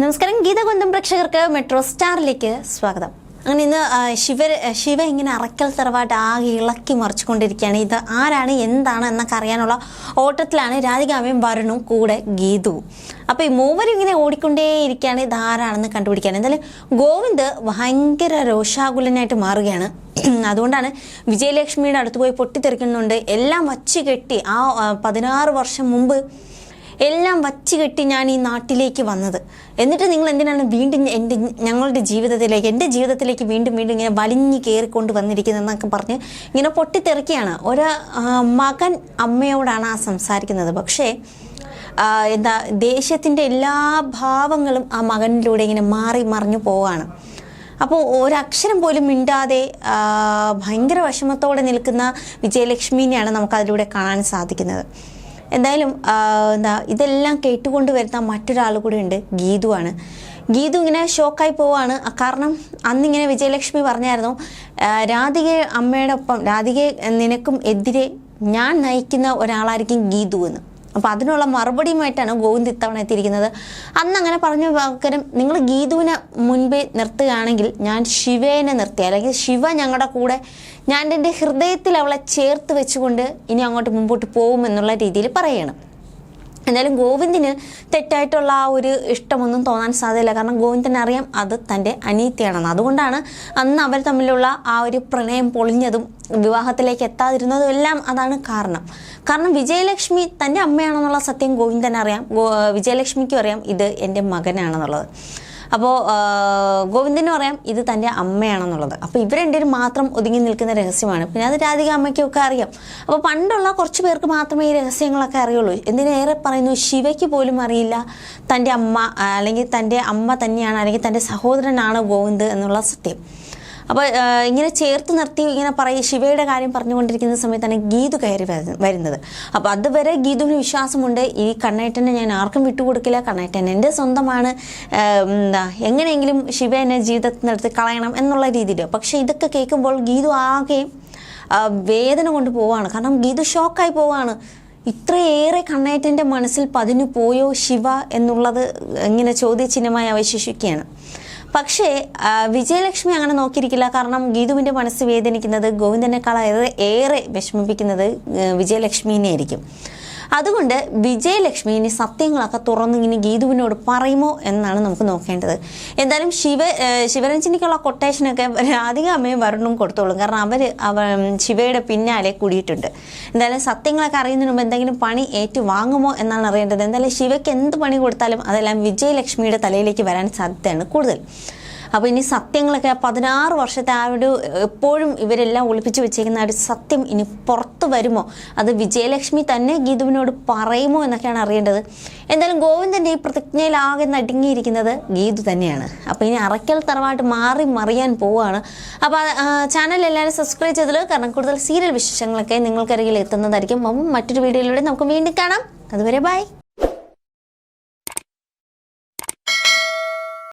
നമസ്കാരം. ഗീത കുന്തം പ്രേക്ഷകർക്ക് മെട്രോ സ്റ്റാറിലേക്ക് സ്വാഗതം. അങ്ങനെ ഇന്ന് ശിവ ശിവ ഇങ്ങനെ അറക്കൽ തറവാട്ട് ആകെ ഇളക്കി മറിച്ചുകൊണ്ടിരിക്കുകയാണ്. ഇത് ആരാണ് എന്താണ് എന്നൊക്കെ അറിയാനുള്ള ഓട്ടത്തിലാണ് രാധികാമയും വരുണും കൂടെ ഗീതുവും. അപ്പോൾ ഈ മൂവരും ഇങ്ങനെ ഓടിക്കൊണ്ടേയിരിക്കുകയാണ്. ഇത് ആരാണെന്ന് കണ്ടുപിടിക്കാൻ. എന്തായാലും ഗോവിന്ദ് ഭയങ്കര രോഷാകുലനായിട്ട് മാറുകയാണ്. അതുകൊണ്ടാണ് വിജയലക്ഷ്മിയുടെ അടുത്ത് പോയി പൊട്ടിത്തെറിക്കുന്നുണ്ട്. എല്ലാം വച്ച് കെട്ടി ആ, പതിനാറ് വർഷം മുമ്പ് എല്ലാം വച്ച് കെട്ടി ഞാൻ ഈ നാട്ടിലേക്ക് വന്നത്. എന്നിട്ട് നിങ്ങൾ എന്തിനാണ് വീണ്ടും എന്റെ ഞങ്ങളുടെ ജീവിതത്തിലേക്ക് എന്റെ ജീവിതത്തിലേക്ക് വീണ്ടും വീണ്ടും ഇങ്ങനെ വലിഞ്ഞു കയറിക്കൊണ്ട് വന്നിരിക്കുന്നതെന്നൊക്കെ പറഞ്ഞ് ഇങ്ങനെ പൊട്ടിത്തെറിക്കുകയാണ്. ഒരു മകൻ അമ്മയോടാണ് ആ സംസാരിക്കുന്നത്. പക്ഷേ എന്താ ദേഷ്യത്തിന്റെ എല്ലാ ഭാവങ്ങളും ആ മകനിലൂടെ ഇങ്ങനെ മാറി മറിഞ്ഞു പോവാണ് അപ്പോൾ ഒരക്ഷരം പോലും മിണ്ടാതെ ഭയങ്കര വിഷമത്തോടെ നിൽക്കുന്ന വിജയലക്ഷ്മിനെയാണ് നമുക്കതിലൂടെ കാണാൻ സാധിക്കുന്നത്. എന്തായാലും എന്താ ഇതെല്ലാം കേട്ടുകൊണ്ട് വരുന്ന മറ്റൊരാൾ കൂടെ ഉണ്ട് ഗീതുവാണ് ഗീതു ഇങ്ങനെ ഷോക്കായി പോവാണ്. കാരണം അന്നിങ്ങനെ വിജയലക്ഷ്മി പറഞ്ഞായിരുന്നു രാധികയെ അമ്മയുടെ ഒപ്പം നിനക്കും എതിരെ ഞാൻ നയിക്കുന്ന ഒരാളായിരിക്കും ഗീതു എന്ന്. അപ്പോൾ അതിനുള്ള മറുപടിയുമായിട്ടാണ് ഗോവിന്ദ് ഇത്തവണ എത്തിയിരിക്കുന്നത്. അന്ന് അങ്ങനെ പറഞ്ഞ പകരം നിങ്ങൾ ഗീതുവിനെ മുൻപേ നിർത്തുകയാണെങ്കിൽ ഞാൻ ശിവേനെ നിർത്തി. അല്ലെങ്കിൽ ശിവ ഞങ്ങളുടെ കൂടെ ഞാൻ എന്റെ ഹൃദയത്തിൽ അവളെ ചേർത്ത് വെച്ചുകൊണ്ട് ഇനി അങ്ങോട്ട് മുമ്പോട്ട് പോകുമെന്നുള്ള രീതിയിൽ പറയണം. എന്നാലും ഗോവിന്ദിന് തെറ്റായിട്ടുള്ള ആ ഒരു ഇഷ്ടമൊന്നും തോന്നാൻ സാധ്യതയില്ല. കാരണം ഗോവിന്ദന് അറിയാം അത് തന്റെ അനീത്തിയാണെന്ന് അതുകൊണ്ടാണ് അന്ന് അവർ തമ്മിലുള്ള ആ ഒരു പ്രണയം പൊളിഞ്ഞതും വിവാഹത്തിലേക്ക് എത്താതിരുന്നതും എല്ലാം അതാണ് കാരണം. കാരണം വിജയലക്ഷ്മി തന്റെ അമ്മയാണെന്നുള്ള സത്യം ഗോവിന്ദൻ അറിയാം വിജയലക്ഷ്മിക്കും അറിയാം ഇത് എന്റെ മകനാണെന്നുള്ളത്. അപ്പോൾ ഗോവിന്ദന് പറയാം ഇത് തന്റെ അമ്മയാണെന്നുള്ളത്. അപ്പോൾ ഇവർ രണ്ടുപേരും മാത്രം ഒതുങ്ങി നിൽക്കുന്ന രഹസ്യമാണ്. പിന്നെ അത് രാധിക അമ്മയ്ക്കൊക്കെ അറിയാം. അപ്പോൾ പണ്ടുള്ള കുറച്ച് പേർക്ക് മാത്രമേ ഈ രഹസ്യങ്ങളൊക്കെ അറിയുള്ളൂ. എന്തിനേറെ പറയുന്നു ശിവയ്ക്ക് പോലും അറിയില്ല. തന്റെ അമ്മ അല്ലെങ്കിൽ തന്റെ അമ്മ തന്നെയാണ് അല്ലെങ്കിൽ തന്റെ സഹോദരനാണ് ഗോവിന്ദ് എന്നുള്ള സത്യം. അപ്പോൾ ഇങ്ങനെ ചേർത്ത് നിർത്തി ഇങ്ങനെ പറയും ശിവയുടെ കാര്യം പറഞ്ഞുകൊണ്ടിരിക്കുന്ന സമയത്താണ് ഗീതു കയറി വരുന്നത്. അപ്പോൾ അതുവരെ ഗീതുവിന് വിശ്വാസമുണ്ട്. ഈ കണ്ണേട്ടനെ ഞാൻ ആർക്കും വിട്ടുകൊടുക്കില്ല. കണ്ണേട്ടൻ എന്റെ സ്വന്തമാണ്. എന്താ എങ്ങനെയെങ്കിലും ശിവ എന്നെ ജീവിതത്തിൽ നിർത്തി കളയണം എന്നുള്ള രീതിയിൽ പക്ഷേ ഇതൊക്കെ കേൾക്കുമ്പോൾ ഗീതു ആകെ വേദന കൊണ്ട് പോവാണ്. കാരണം ഗീതു ഷോക്കായി പോവാണ്. ഇത്രയേറെ കണ്ണേറ്റന്റെ മനസ്സിൽ പതിഞ്ഞു പോയോ ശിവ എന്നുള്ളത് ഇങ്ങനെ ചോദ്യചിഹ്നമായി അവശേഷിക്കുകയാണ്. പക്ഷേ വിജയലക്ഷ്മി അങ്ങനെ നോക്കിയിരിക്കില്ല. കാരണം ഗീതുവിന്റെ മനസ്സ് വേദനിക്കുന്നത് ഗോവിന്ദനേക്കാൾ ഏറെ വിഷമിപ്പിക്കുന്നത് വിജയലക്ഷ്മിനെ ആയിരിക്കും അതുകൊണ്ട് വിജയലക്ഷ്മി ഇനി സത്യങ്ങളൊക്കെ തുറന്ന് ഇനി ഗീതുവിനോട് പറയുമോ എന്നാണ് നമുക്ക് നോക്കേണ്ടത്. എന്തായാലും ശിവ ശിവരഞ്ജിനിക്കുള്ള കൊട്ടേഷനൊക്കെ രാധിക അമ്മയും വരുണും കൊടുത്തോളും. കാരണം അവർ അവ ശിവയുടെ പിന്നാലെ കൂടിയിട്ടുണ്ട്. എന്തായാലും സത്യങ്ങളൊക്കെ അറിയുന്നതിന് മുമ്പ് എന്തെങ്കിലും പണി ഏറ്റു വാങ്ങുമോ എന്നാണ് അറിയേണ്ടത്. എന്തായാലും ശിവയ്ക്ക് എന്ത് പണി കൊടുത്താലും അതെല്ലാം വിജയലക്ഷ്മിയുടെ തലയിലേക്ക് വരാൻ സാധ്യതയാണ് കൂടുതൽ. അപ്പോൾ ഇനി സത്യങ്ങളൊക്കെ പതിനാറ് വർഷത്തെ ആ ഒരു എപ്പോഴും ഇവരെല്ലാം ഒളിപ്പിച്ചു വെച്ചേക്കുന്ന ഒരു സത്യം ഇനി പുറത്ത് വരുമോ? അത് വിജയലക്ഷ്മി തന്നെ ഗീതുവിനോട് പറയുമോ എന്നൊക്കെയാണ് അറിയേണ്ടത്. എന്തായാലും ഗോവിന്ദന്റെ ഈ പ്രതിജ്ഞയിലാകെ നടുങ്ങിയിരിക്കുന്നത് ഗീതു തന്നെയാണ്. അപ്പോൾ ഇനി അറയ്ക്കൽ തറവാട്ട് മാറി മറിയാൻ പോവുകയാണ് അപ്പോൾ ചാനൽ എല്ലാവരും സബ്സ്ക്രൈബ് ചെയ്തല്ലോ കാരണം കൂടുതൽ സീരിയൽ വിശേഷങ്ങളൊക്കെ നിങ്ങൾക്കരികിൽ എത്തുന്നതായിരിക്കും. അപ്പം മറ്റൊരു വീഡിയോയിലൂടെ നമുക്ക് വീണ്ടും കാണാം. അതുവരെ ബൈ